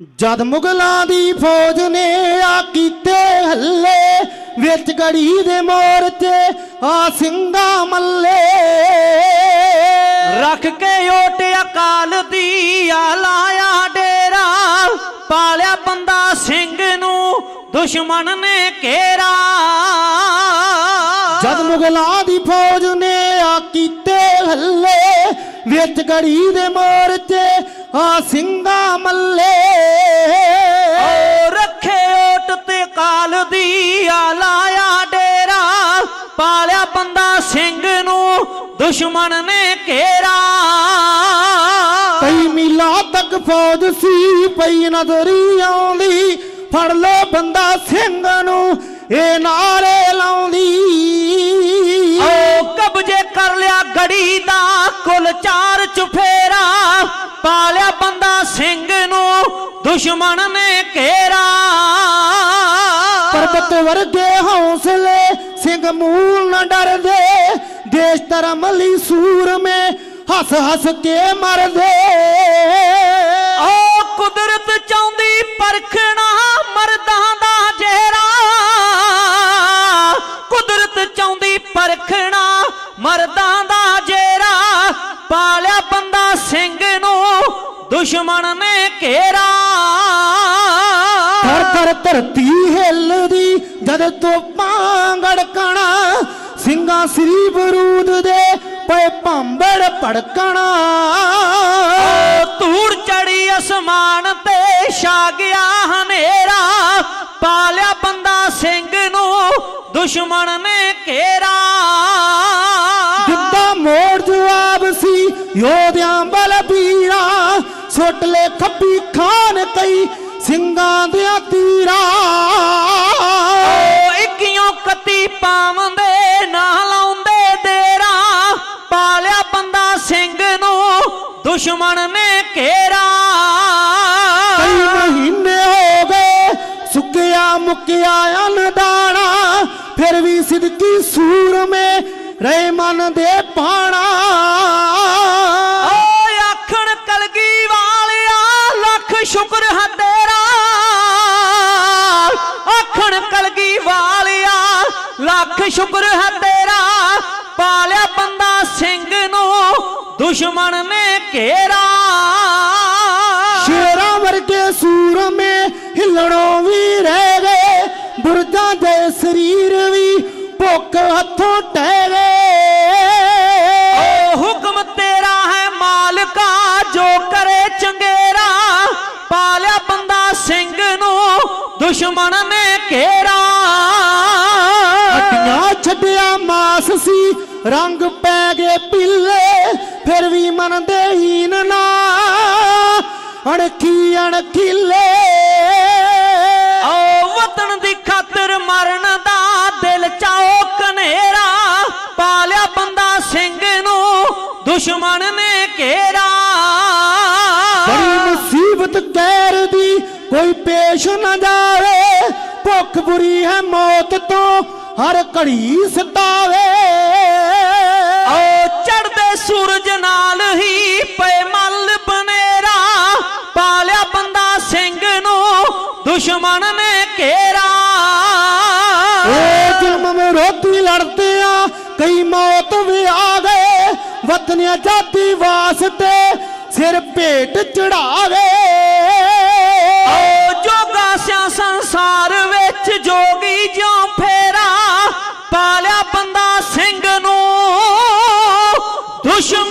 ਜਦ ਮੁਗਲਾਂ ਦੀ ਫੌਜ ਨੇ ਆ ਕੀਤੇ ਹੱਲੇ ਵਿੱਚ ਗੜੀ ਦੇ ਮੋਰਚੇ ਆ ਸਿੰਘਾਂ ਮੱਲੇ। ਰੱਖ ਕੇ ਓਟ ਅਕਾਲ ਦੀ ਆ ਲਾਇਆ ਡੇਰਾ ਪਾਲਿਆ ਬੰਦਾ ਸਿੰਘ ਨੂੰ ਦੁਸ਼ਮਣ ਨੇ ਘੇਰਾ। ਜਦ ਮੁਗਲਾਂ ਦੀ ਫੌਜ ਨੇ ਆ ਕੀਤੇ ਹੱਲੇ ਵਿੱਚ ਗੜੀ ਦੇ ਮੋਰਚੇ ਆ ਸਿੰਘਾਂ ਮੱਲੇ। ਰੱਖੇ ਓਟ ਤੇ ਕਾਲ ਦੀ ਆ ਲਾਇਆ ਡੇਰਾ। ਪਾਲਿਆ ਬੰਦਾ ਸਿੰਘ ਨੂੰ ਦੁਸ਼ਮਣ ਨੇ ਘੇਰਾ। ਕਈ ਮੀਲਾਂ ਤੱਕ ਫੌਜ ਸੀ ਪਈ ਨਜ਼ਰੀ ਆਉਂਦੀ। ਫੜ ਲੋ ਬੰਦਾ ਸਿੰਘ ਨੂੰ ਇਹ ਨਾਰੇ ਲਾਉਂਦੀ। ਓ ਕਬਜੇ ਕਰ ਲਿਆ ਗੜੀ ਦਾ ਕੁੱਲ ਚਾਰ ਚੁਫੇਰਾ। ਪਾਲਿਆ ਦੁਸ਼ਮਣ ਨੇ ਘੇਰਾ। ਪਰਬਤ ਵਰਗੇ ਹੌਸਲੇ ਸਿੰਘ ਮੂਲ ਨਾ ਡਰਦੇ। ਦੇਸ਼ ਧਰਮ ਲਈ ਸੂਰਮੇ ਹੱਸ ਹੱਸ ਕੇ ਮਰਦੇ। ਓ ਕੁਦਰਤ ਚਾਹੁੰਦੀ ਪਰਖਣਾ ਮਰਦਾਂ ਦਾ ਜੇਰਾ। ਕੁਦਰਤ ਚਾਹੁੰਦੀ ਪਰਖਣਾ ਮਰਦਾਂ ਦਾ ਜੇਰਾ। ਪਾਲਿਆ ਬੰਦਾ ਸਿੰਘ ਨੂੰ ਦੁਸ਼ਮਣ ਨੇ ਘੇਰਾ। ਥਰ ਧਰਤੀ ਹਿੱਲਦੀ ਜਦ ਤੋਪਾਂ ਗੜਕਣਾ ਸਿੰਘਾਂ ਸ੍ਰੀ ਬਰੂਦ ਦੇ ਪਏ ਭਾਂਬੜ ਭੜਕਣਾ। ਧੂੜ ਚੜੀ ਅਸਮਾਨ ਤੇ ਛਾ ਗਿਆ ਹਨੇਰਾ ਪਾਲਿਆ ਬੰਦਾ ਸਿੰਘ ਨੂੰ ਦੁਸ਼ਮਣ ਨੇ ਘੇਰਾ। ਜਿੱਦਾਂ ਮੋੜ ਜਵਾਬ ਸੀ ਯੋਧਿਆਂ ਬਲਬੀਰਾ ਸੁੱਟ ਲੈ ਸਿੰਘਾਂ ਦਿਆਂ ਤੀਰਾ। ਓ ਇੱਕੀਓ ਕੱਤੀ ਪਾਵੰਦੇ ਨਾ ਲਾਉਂਦੇ ਦੇਰਾ ਪਾਲਿਆ ਬੰਦਾ ਸਿੰਘ ਨੂੰ ਦੁਸ਼ਮਣ ਨੇ ਘੇਰਾ। ਕਈ ਮਹੀਨੇ ਹੋ ਗਏ ਸੁੱਕਿਆ ਮੁੱਕਿਆ ਅਨਦਾਣਾ ਫਿਰ ਵੀ ਸਿਦਕੀ ਸੂਰਮੇ ਰਹਿ ਮਨ ਦੇ ਪਾਣਾ। ਲੱਖ ਸ਼ੁਕਰ ਹੈ ਤੇਰਾ। ਪਾਲਿਆ ਬੰਦਾ ਸਿੰਘ ਨੂੰ ਦੁਸ਼ਮਣ ਨੇ ਘੇਰਾ। ਸ਼ੇਰਾਂ ਵਰਗੇ ਸੂਰਮੇ ਹਿੱਲਣੋਂ ਵੀ ਰਹਿ ਗਏ। ਬੁਰਜਾਂ ਦੇ ਸਰੀਰ ਵੀ ਭੁੱਖ ਹੱਥੋਂ ਟਹਿ ਗਏ। ਓ ਹੁਕਮ ਤੇਰਾ ਹੈ ਮਾਲਕਾ ਜੋ ਕਰੇ ਚੰਗੇਰਾ। ਪਾਲਿਆ ਬੰਦਾ ਸਿੰਘ ਨੂੰ ਦੁਸ਼ਮਣ ਨੇ ਘੇਰਾ। ਹੱਡੀਆਂ ਛੱਡਿਆ ਮਾਸ ਸੀ ਰੰਗ ਪੈ ਗਏ ਪਿੱਲੇ ਫਿਰ ਵੀ ਮਨ ਦੇ ਹੀਨ ਨਾ। ਅਣਖੀ ਅਣਖੀਲੇ। ਓ ਵਤਨ ਦੀ ਖਾਤਰ ਮਰਨ ਦਾ ਦਿਲ ਚਾਓ ਕਨੇਰਾ ਪਾਲਿਆ ਬੰਦਾ ਸਿੰਘ ਨੂੰ ਦੁਸ਼ਮਣ ਨੇ ਘੇਰਾ। ਬੜੀ ਮੁਸੀਬਤ ਕਹਿਰ ਦੀ ਕੋਈ ਪੇਸ਼ ਨਾ ਜਾਵੇ ਭੁੱਖ ਬੁਰੀ ਹੈ ਮੌਤ ਤੋਂ ਹਰ ਘੜੀ ਸਤਾਵੇ। ਓ ਚੜਦੇ ਸੂਰਜ ਨਾਲ ਹੀ ਪਏ ਮੱਲ ਬਨੇਰਾ ਪਾਲਿਆ ਬੰਦਾ ਸਿੰਘ ਨੂੰ ਦੁਸ਼ਮਣ ਨੇ ਘੇਰਾ। ਏ ਜ਼ੁਲਮ ਵਿਰੋਧੀ ਲੜਦੇ ਆ ਕਈ ਮੌਤ ਵੀ ਆ ਗਏ ਵਤਨ ਆਜ਼ਾਦੀ ਵਾਸਤੇ ਸਿਰ ਭੇਟ ਚੜਾਵੇ। Push him!